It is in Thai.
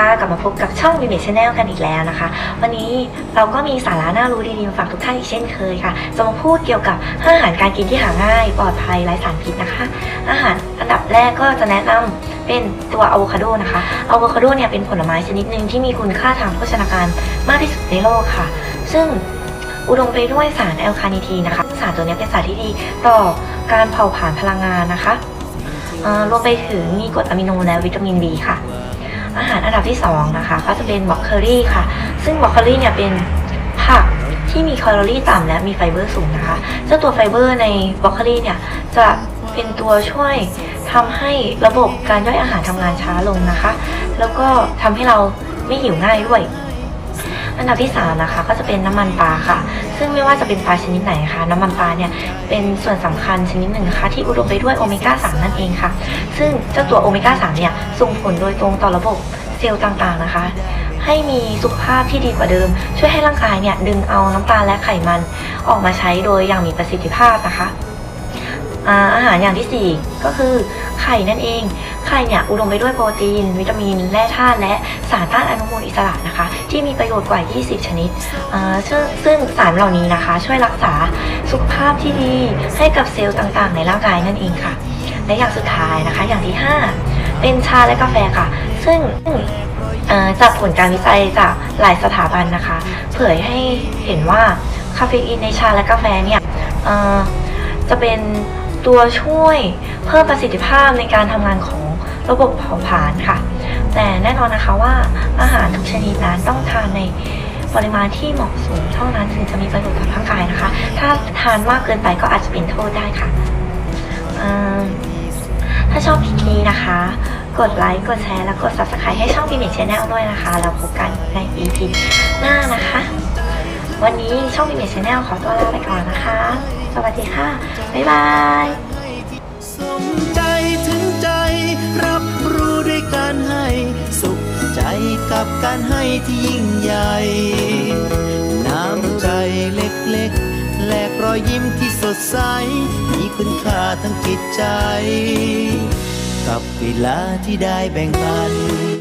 ค่ะ กลับมาพบกับช่อง v i v i t Channel กันอีกแล้วนะคะ วันนี้เราก็มีสาระน่ารู้ดีๆมาฝากทุกท่านอีกเช่นเคยค่ะ จะมาพูดเกี่ยวกับอาหารการกินที่หาง่าย ปลอดภัยไร้สารพิษนะคะ อาหารอันดับแรกก็จะแนะนำเป็นตัวอะโวคาโดนะคะอะโวคาโดเนี่ยเป็นผลไม้ชนิดหนึ่งที่มีคุณค่าทางโภชนาการมากที่สุดในโลกค่ะ ซึ่งอุดมไปด้วยสารแอลคาเนทีนนะคะ สารตัวนี้เป็นสารที่ดีต่อการเผาผลาญพลังงานนะคะรวมไปถึงมีกรดอะมิโนและวิตามิน B ค่ะ อาหารอันดับที่2นะคะก็จะเป็นบล็อกเคอรี่ค่ะ ซึ่งบล็อกเคอรี่เนี่ยเป็นผักที่มีแคลอรี่ต่ำและมีไฟเบอร์สูงนะคะ เจ้าตัวไฟเบอร์ในบล็อกเคอรี่เนี่ยจะเป็นตัวช่วยทำให้ระบบการย่อยอาหารทำงานช้าลงนะคะ แล้วก็ทำให้เราไม่หิวง่ายด้วย อันดับที่3นะคะก็จะเป็นน้ำมันปลาค่ะ ซึ่งไม่ว่าจะเป็นปลาชนิดไหนคะน้ำมันปลาเนี่ยเป็นส่วนสำคัญชนิดหนึ่งนะคะที่อุดมไปด้วยโอเมก้า3นั่นเองค่ะ ซึ่งเจ้าตัวโอเมก้า3เนี่ยส่งผลโดยตรงต่อระบบเซลล์ต่างๆนะคะ ให้มีสุขภาพที่ดีกว่าเดิม ช่วยให้ร่างกายเนี่ยดึงเอาน้ำตาลและไขมันออกมาใช้โดยอย่างมีประสิทธิภาพนะคะ อาอาหารอย่างที่ 4 ก็คือไข่นั่นเอง ไข่เนี่ยอุดมไปด้วยโปรตีน วิตามิน แร่ธาตุและสารต้านอนุมูลอิสระนะคะ ที่มีประโยชน์กว่า 20 ชนิดซึ่งซึ่งสารเหล่านี้นะคะ ช่วยรักษาสุขภาพที่ดีให้กับเซลล์ต่างๆ ในร่างกายนั่นเองค่ะ และอย่างสุดท้ายนะคะ อย่างที่ 5 เป็นชาและกาแฟค่ะ ซึ่งจากผลการวิจัยจากหลายสถาบันนะคะ เผยให้เห็นว่าคาเฟอีนในชาและกาแฟเนี่ยจะเป็น ตัวช่วยเพิ่มประสิทธิภาพในการทำงานของระบบเผาผลาญค่ะ แต่แน่นอนนะคะว่าอาหารทุกชนิดนั้นต้องทานในปริมาณที่เหมาะสมเท่านั้นถึงจะมีประโยชน์ต่อร่างกายนะคะ ถ้าทานมากเกินไปก็อาจจะเป็นโทษได้ค่ะ ถ้าชอบคลิปนี้นะคะ กดไลค์ กดแชร์ และกด subscribe ให้ช่อง p i m e t Channel ด้วยนะคะ แล้วพบกันใน EP หน้านะคะ วันนี้ช่อง p i m e t Channel ขอตัวลาไปก่อนนะคะ สวัสดีค่ะ บ๊ายบายสมใจถึงใจ รับรู้ด้วยการให้ สุขใจกับการให้ที่ยิ่งใหญ่ น้ำใจเล็กๆ แลกรอยยิ้มที่สดใส มีคุณค่าทั้งจิตใจ กับเวลาที่ได้แบ่งปัน